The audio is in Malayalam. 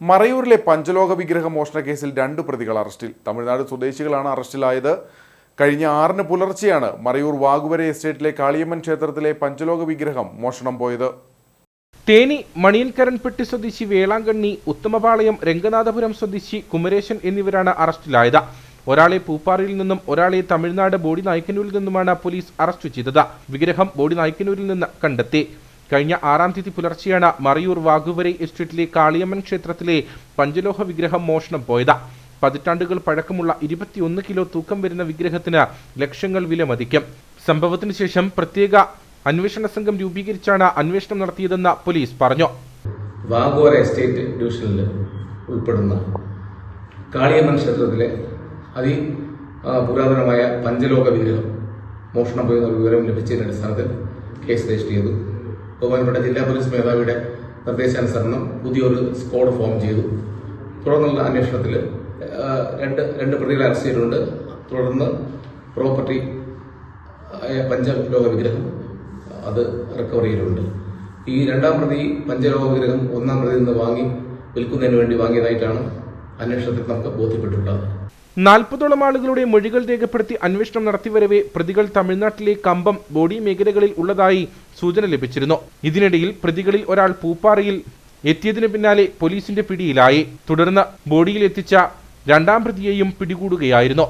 മറയൂരിലെ പഞ്ചലോക വിഗ്രഹ മോഷണ കേസിൽ രണ്ട് പ്രതികൾ അറസ്റ്റിൽ. തമിഴ്നാട് സ്വദേശികളാണ് അറസ്റ്റിലായത്. കഴിഞ്ഞ ആറിന് പുലർച്ചെയാണ് മറയൂർ വാഗുവര എസ്റ്റേറ്റിലെ കാളിയമ്മൻ ക്ഷേത്രത്തിലെ പഞ്ചലോക വിഗ്രഹം മോഷണം പോയത്. തേനി മണിയൻകരൻപെട്ടി സ്വദേശി വേളാങ്കണ്ണി ഉത്തമപാളയം രംഗനാഥപുരം സ്വദേശി കുമരേശൻ എന്നിവരാണ് അറസ്റ്റിലായത്. ഒരാളെ പൂപ്പാറയിൽ നിന്നും ഒരാളെ തമിഴ്നാട് ബോഡി നായ്ക്കന്നൂരിൽ നിന്നുമാണ് പോലീസ് അറസ്റ്റ് ചെയ്തത്. വിഗ്രഹം ബോഡി നായ്ക്കന്നൂരിൽ നിന്ന് കണ്ടെത്തി. കഴിഞ്ഞ ആറാം തീയതി പുലർച്ചെയാണ് മറയൂർ വാഗുവരെ എസ്റ്റേറ്റിലെ കാളിയമ്മൻ ക്ഷേത്രത്തിലെ പഞ്ചലോഹ വിഗ്രഹം മോഷണം പോയത്. പതിറ്റാണ്ടുകൾ പഴക്കമുള്ള ഇരുപത്തിയൊന്ന് കിലോ തൂക്കം വരുന്ന വിഗ്രഹത്തിന് ലക്ഷങ്ങൾ വില മതിക്കും. സംഭവത്തിന് ശേഷം പ്രത്യേക അന്വേഷണ സംഘം രൂപീകരിച്ചാണ് അന്വേഷണം നടത്തിയതെന്ന് പോലീസ് പറഞ്ഞു. വാഗോര എസ്റ്റേറ്റ് ഡിവിഷനിൽ ഉൾപ്പെടുന്ന കാളിയമ്മൻ ക്ഷേത്രത്തിലെ അതി പുരാതനമായ പഞ്ചലോക വിഗ്രഹം മോഷണം പോയെന്ന വിവരം ലഭിച്ചതിന്റെ അടിസ്ഥാനത്തിൽ കേസ് രജിസ്റ്റർ ചെയ്തു. ബഹുമാനപ്പെട്ട ജില്ലാ പോലീസ് മേധാവിയുടെ നിർദ്ദേശാനുസരണം പുതിയൊരു സ്ക്വാഡ് ഫോം ചെയ്തു. തുടർന്നുള്ള അന്വേഷണത്തിൽ രണ്ട് രണ്ട് പ്രതികളെ അറസ്റ്റ് ചെയ്തിട്ടുണ്ട്. തുടർന്ന് പ്രോപ്പർട്ടി പഞ്ചലോക വിഗ്രഹം അത് റിക്കവർ ചെയ്തിട്ടുണ്ട്. ഈ രണ്ടാം പ്രതി പഞ്ചലോക വിഗ്രഹം ഒന്നാം പ്രതിയിൽ നിന്ന് വാങ്ങി വിൽക്കുന്നതിന് വേണ്ടി വാങ്ങിയതായിട്ടാണ് അന്വേഷണത്തിൽ നമുക്ക് ബോധ്യപ്പെട്ടിട്ടുള്ളത്. നാൽപ്പതോളം ആളുകളുടെ മൊഴികൾ രേഖപ്പെടുത്തി അന്വേഷണം നടത്തിവരവെ പ്രതികൾ തമിഴ്നാട്ടിലെ കമ്പം ബോഡി മേഖലകളിൽ ഉള്ളതായി സൂചന ലഭിച്ചിരുന്നു. ഇതിനിടയിൽ പ്രതികളിൽ ഒരാൾ പൂപ്പാറയിൽ എത്തിയതിനു പിന്നാലെ പോലീസിന്റെ പിടിയിലായി. തുടർന്ന് ബോഡിയിൽ എത്തിച്ച രണ്ടാം പ്രതിയെയും പിടികൂടുകയായിരുന്നു.